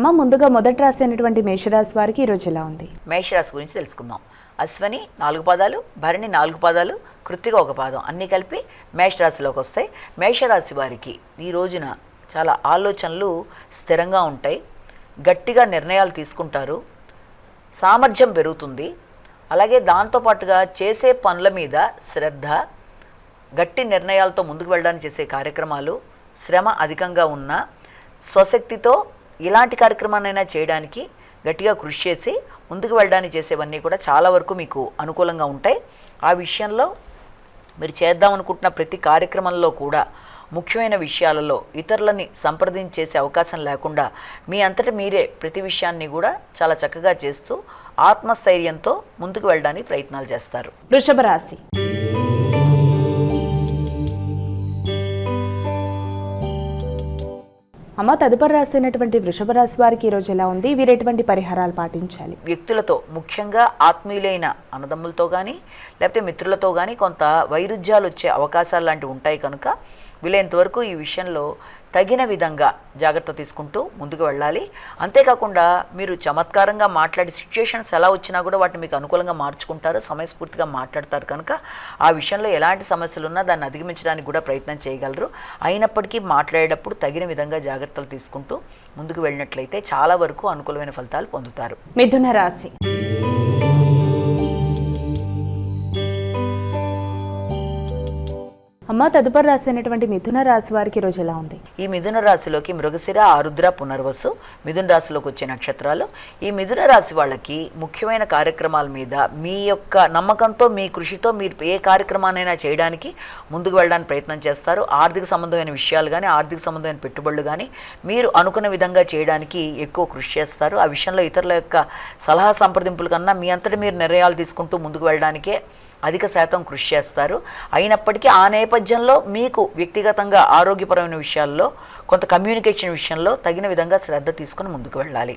అమ్మ ముందుగా మొదటి రాశి మేషరాశి వారికి ఈరోజు ఎలా ఉంది? మేషరాశి గురించి తెలుసుకుందాం. అశ్వని నాలుగు పాదాలు భరణి నాలుగు పాదాలు కృత్తిక ఒక పాదం. అన్నీ కలిపి మేషరాశిలోకి వస్తాయి. మేషరాశి వారికి ఈ రోజున చాలా ఆలోచనలు స్థిరంగా ఉంటాయి. గట్టిగా నిర్ణయాలు తీసుకుంటారు. సామర్థ్యం పెరుగుతుంది. అలాగే దాంతోపాటుగా చేసే పనుల మీద శ్రద్ధ గట్టి నిర్ణయాలతో ముందుకు వెళ్ళడానికి చేసే కార్యక్రమాలు శ్రమ అధికంగా ఉన్న స్వశక్తితో ఇలాంటి కార్యక్రమాన్నైనా చేయడానికి గట్టిగా కృషి చేసి ముందుకు వెళ్ళడానికి చేసేవన్నీ కూడా చాలా వరకు మీకు అనుకూలంగా ఉంటాయి. ఆ విషయంలో మీరు చేద్దాం అనుకుంటున్న ప్రతి కార్యక్రమంలో కూడా ముఖ్యమైన విషయాలలో ఇతరులని సంప్రదించేసే అవకాశం లేకుండా మీ అంతటి మీరే ప్రతి విషయాన్ని కూడా చాలా చక్కగా చేస్తూ ఆత్మస్థైర్యంతో ముందుకు వెళ్ళడానికి ప్రయత్నాలు చేస్తారు. వృషభ రాశి అమ్మ తదుపరి రాశి అయినటువంటి వృషభ రాశి వారికి ఈరోజు ఎలా ఉంది? వీరు ఎటువంటి పరిహారాలు పాటించాలి? వ్యక్తులతో ముఖ్యంగా ఆత్మీయులైన అన్నదమ్ములతో కానీ లేకపోతే మిత్రులతో కానీ కొంత వైరుధ్యాలు వచ్చే అవకాశాలు లాంటివి ఉంటాయి కనుక వీలైనంతవరకు ఈ విషయంలో తగిన విధంగా జాగ్రత్త తీసుకుంటూ ముందుకు వెళ్ళాలి. అంతేకాకుండా మీరు చమత్కారంగా మాట్లాడే సిచ్యుయేషన్స్ ఎలా వచ్చినా కూడా వాటిని మీకు అనుకూలంగా మార్చుకుంటారు సమయస్ఫూర్తిగా మాట్లాడతారు కనుక ఆ విషయంలో ఎలాంటి సమస్యలు ఉన్నా దాన్ని అధిగమించడానికి కూడా ప్రయత్నం చేయగలరు. అయినప్పటికీ మాట్లాడేటప్పుడు తగిన విధంగా జాగ్రత్తలు తీసుకుంటూ ముందుకు వెళ్ళినట్లయితే చాలా వరకు అనుకూలమైన ఫలితాలు పొందుతారు. మిథున రాశి. అమ్మ తదుపరి రాశి అయినటువంటి మిథున రాశి వారికి ఈరోజు ఎలా ఉంది? ఈ మిథున రాశిలోకి మృగశిర ఆరుద్ర పునర్వసు మిథున రాశిలోకి వచ్చే నక్షత్రాలు. ఈ మిథున రాశి వాళ్ళకి ముఖ్యమైన కార్యక్రమాల మీద మీ యొక్క నమ్మకంతో మీ కృషితో మీరు ఏ కార్యక్రమాన్నైనా చేయడానికి ముందుకు వెళ్ళడానికి ప్రయత్నం చేస్తారు. ఆర్థిక సంబంధమైన విషయాలు కానీ ఆర్థిక సంబంధమైన పెట్టుబడులు కానీ మీరు అనుకున్న విధంగా చేయడానికి ఎక్కువ కృషి చేస్తారు. ఆ విషయంలో ఇతరుల యొక్క సలహా సంప్రదింపుల కన్నా మీ అంతటి మీరు నిర్ణయాలు తీసుకుంటూ ముందుకు వెళ్ళడానికే అధిక శాతం కృషి చేస్తారు. అయినప్పటికీ ఆ నేపథ్యంలో మీకు వ్యక్తిగతంగా ఆరోగ్యపరమైన విషయాల్లో కొంత కమ్యూనికేషన్ విషయంలో తగిన విధంగా శ్రద్ధ తీసుకుని ముందుకు వెళ్ళాలి.